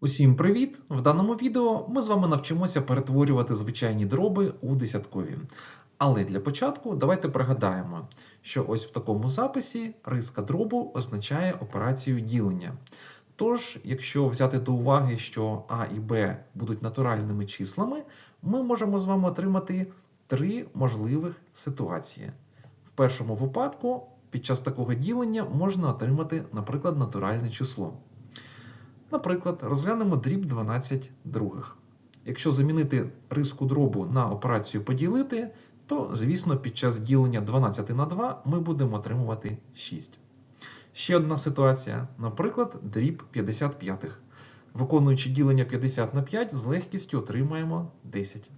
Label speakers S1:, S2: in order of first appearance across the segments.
S1: Усім привіт! В даному відео ми з вами навчимося перетворювати звичайні дроби у десяткові. Але для початку давайте пригадаємо, що ось в такому записі риска дробу означає операцію ділення. Тож, якщо взяти до уваги, що А і Б будуть натуральними числами, ми можемо з вами отримати три можливих ситуації. В першому випадку під час такого ділення можна отримати, наприклад, натуральне число. Наприклад, розглянемо дріб 12 других. Якщо замінити риску дробу на операцію поділити, то, звісно, під час ділення 12 на 2 ми будемо отримувати 6. Ще одна ситуація, наприклад, дріб 55. Виконуючи ділення 50 на 5, з легкістю отримаємо 10.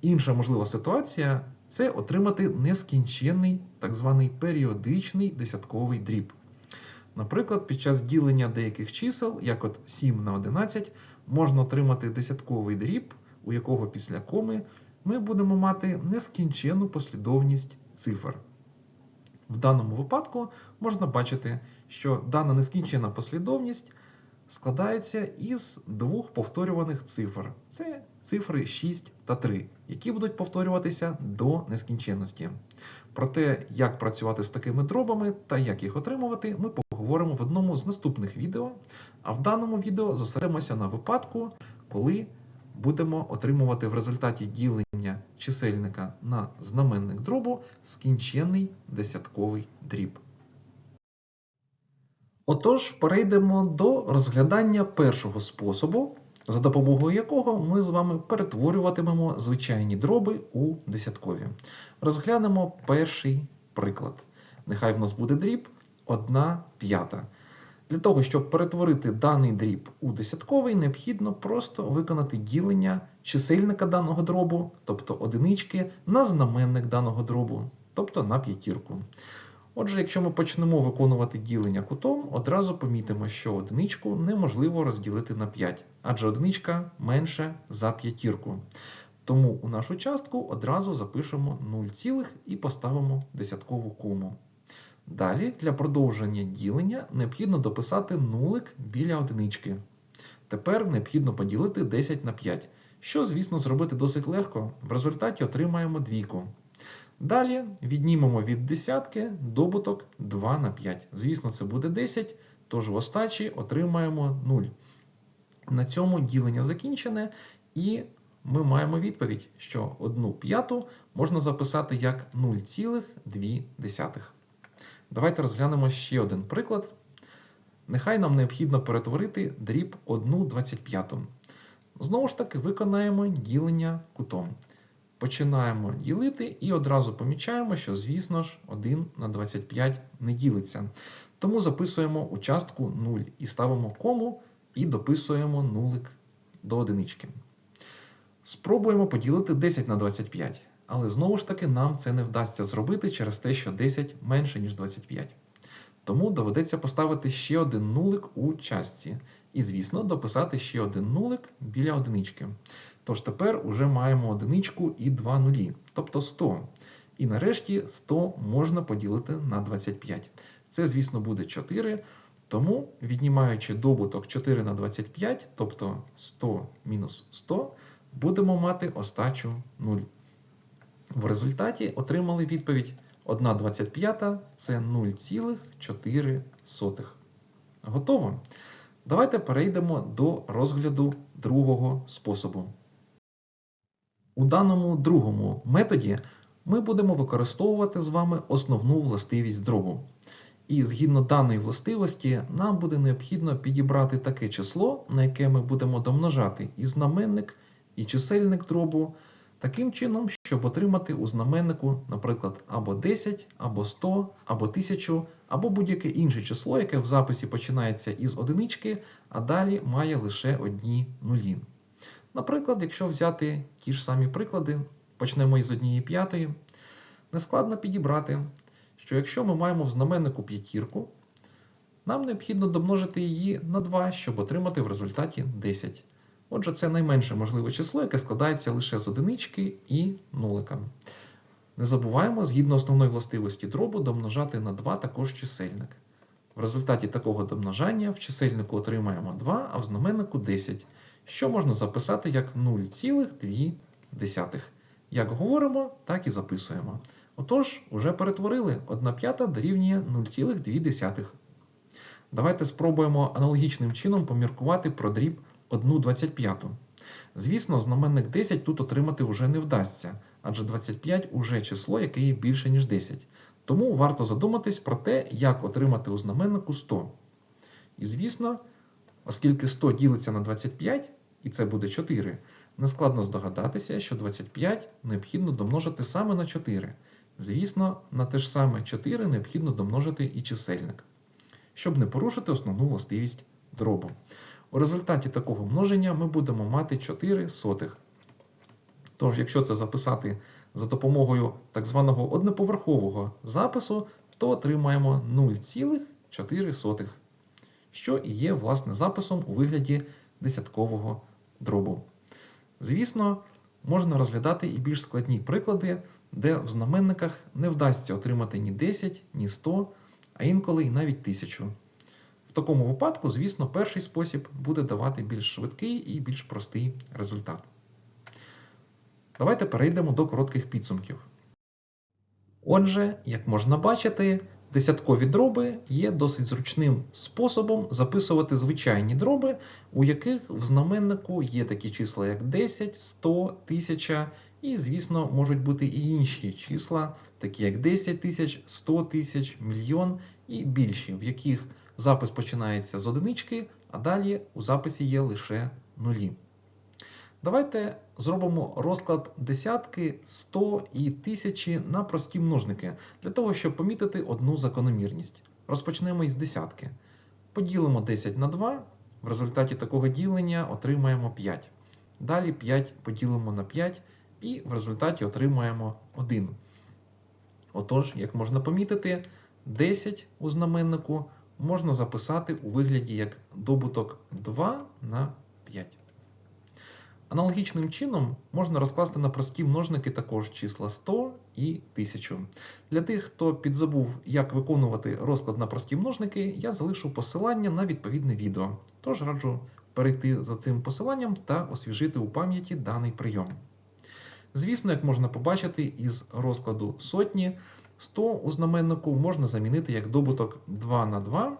S1: Інша можлива ситуація це отримати нескінченний, так званий періодичний десятковий дріб. Наприклад, під час ділення деяких чисел, як от 7 на 11, можна отримати десятковий дріб, у якого після коми ми будемо мати нескінчену послідовність цифр. В даному випадку можна бачити, що дана нескінчена послідовність складається із двох повторюваних цифр. Це цифри 6 та 3, які будуть повторюватися до нескінченності. Про те, як працювати з такими дробами та як їх отримувати, ми поговоримо в одному з наступних відео. А в даному відео зосередимося на випадку, коли будемо отримувати в результаті ділення чисельника на знаменник дробу скінчений десятковий дріб. Отож, перейдемо до розглядання першого способу, за допомогою якого ми з вами перетворюватимемо звичайні дроби у десяткові. Розглянемо перший приклад. Нехай в нас буде дріб 1 п'ята. Для того, щоб перетворити даний дріб у десятковий, необхідно просто виконати ділення чисельника даного дробу, тобто одинички, на знаменник даного дробу, тобто на п'ятірку. Отже, якщо ми почнемо виконувати ділення кутом, одразу помітимо, що одиничку неможливо розділити на 5, адже одиничка менше за п'ятірку. Тому у нашу частку одразу запишемо 0, цілих і поставимо десяткову кому. Далі для продовження ділення необхідно дописати нулик біля одинички. Тепер необхідно поділити 10 на 5, що, звісно, зробити досить легко. В результаті отримаємо двійку. Далі віднімемо від десятки добуток 2 на 5. Звісно, це буде 10, тож в остачі отримаємо 0. На цьому ділення закінчене, і ми маємо відповідь, що 1 п'яту можна записати як 0,2. Давайте розглянемо ще один приклад. Нехай нам необхідно перетворити дріб 1 25. Знову ж таки, виконаємо ділення кутом. Починаємо ділити і одразу помічаємо, що, звісно ж, 1 на 25 не ділиться. Тому записуємо участку 0 і ставимо кому і дописуємо нулик до одинички. Спробуємо поділити 10 на 25, але знову ж таки нам це не вдасться зробити через те, що 10 менше, ніж 25. Тому доведеться поставити ще один нулик у частці. І, звісно, дописати ще один нулик біля одинички. Тож тепер уже маємо одиничку і два нулі, тобто 100. І нарешті 100 можна поділити на 25. Це, звісно, буде 4. Тому, віднімаючи добуток 4 на 25, тобто 100 мінус 100, будемо мати остачу 0. В результаті отримали відповідь 1 25 це 0,4. Готово? Давайте перейдемо до розгляду другого способу. У даному другому методі ми будемо використовувати з вами основну властивість дробу. І згідно даної властивості, нам буде необхідно підібрати таке число, на яке ми будемо домножати і знаменник, і чисельник дробу, таким чином, щоб отримати у знаменнику, наприклад, або 10, або 100, або 1000, або будь-яке інше число, яке в записі починається із одинички, а далі має лише одні нулі. Наприклад, якщо взяти ті ж самі приклади, почнемо із однієї п'ятої, нескладно підібрати, що якщо ми маємо в знаменнику п'ятірку, нам необхідно домножити її на 2, щоб отримати в результаті 10. Отже, це найменше можливе число, яке складається лише з одинички і нулика. Не забуваємо, згідно основної властивості дробу, домножати на 2 також чисельник. В результаті такого домножання в чисельнику отримаємо 2, а в знаменнику 10, що можна записати як 0,2. Як говоримо, так і записуємо. Отож, уже перетворили 1 п'ята дорівнює 0,2. Давайте спробуємо аналогічним чином поміркувати про дріб 1 25. Звісно, знаменник 10 тут отримати вже не вдасться, адже 25 уже число, яке є більше, ніж 10. Тому варто задуматись про те, як отримати у знаменнику 100. І звісно, оскільки 100 ділиться на 25, і це буде 4, нескладно здогадатися, що 25 необхідно домножити саме на 4. Звісно, на те ж саме 4 необхідно домножити і чисельник, щоб не порушити основну властивість дробу. У результаті такого множення ми будемо мати 4 сотих. Тож, якщо це записати за допомогою так званого одноповерхового запису, то отримаємо 0,4, що і є власне записом у вигляді десяткового дробу. Звісно, можна розглядати і більш складні приклади, де в знаменниках не вдасться отримати ні 10, ні 100, а інколи і навіть 1000. Такому випадку, звісно, перший спосіб буде давати більш швидкий і більш простий результат. Давайте перейдемо до коротких підсумків. Отже, як можна бачити, десяткові дроби є досить зручним способом записувати звичайні дроби, у яких в знаменнику є такі числа, як 10, 100, 1000, і, звісно, можуть бути і інші числа, такі як 10 тисяч, 100 тисяч, мільйон і більші, в яких запис починається з одинички, а далі у записі є лише нулі. Давайте зробимо розклад десятки, 100 і тисячі на прості множники, для того, щоб помітити одну закономірність. Розпочнемо із десятки. Поділимо 10 на 2, в результаті такого ділення отримаємо 5. Далі 5 поділимо на 5 і в результаті отримаємо 1. Отож, як можна помітити, 10 у знаменнику можна записати у вигляді як добуток 2 на 5. Аналогічним чином можна розкласти на прості множники також числа 100 і 1000. Для тих, хто підзабув, як виконувати розклад на прості множники, я залишу посилання на відповідне відео. Тож раджу перейти за цим посиланням та освіжити у пам'яті даний прийом. Звісно, як можна побачити, із розкладу сотні 100 у знаменнику можна замінити як добуток 2 на 2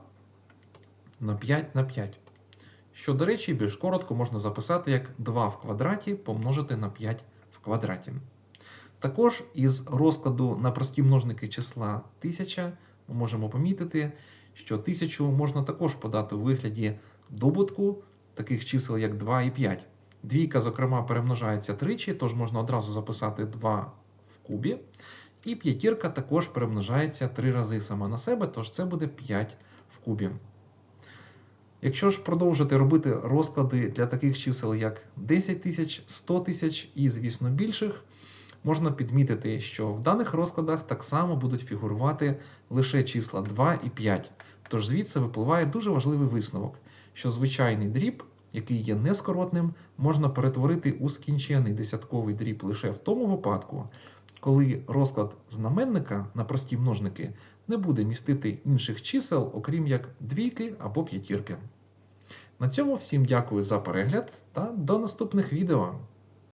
S1: на 5 на 5 що, до речі, більш коротко можна записати як 2 в квадраті помножити на 5 в квадраті. Також із розкладу на прості множники числа 1000 ми можемо помітити, що 1000 можна також подати у вигляді добутку таких чисел, як 2 і 5. Двійка, зокрема, перемножається тричі, тож можна одразу записати 2 в кубі. І п'ятірка також перемножається 3 рази сама на себе, тож це буде 5 в кубі. Якщо ж продовжити робити розклади для таких чисел, як 10 тисяч, 100 тисяч і, звісно, більших, можна підмітити, що в даних розкладах так само будуть фігурувати лише числа 2 і 5. Тож звідси випливає дуже важливий висновок, що звичайний дріб, який є нескоротним, можна перетворити у скінчений десятковий дріб лише в тому випадку, коли розклад знаменника на прості множники не буде містити інших чисел, окрім як двійки або п'ятірки. На цьому всім дякую за перегляд та до наступних відео.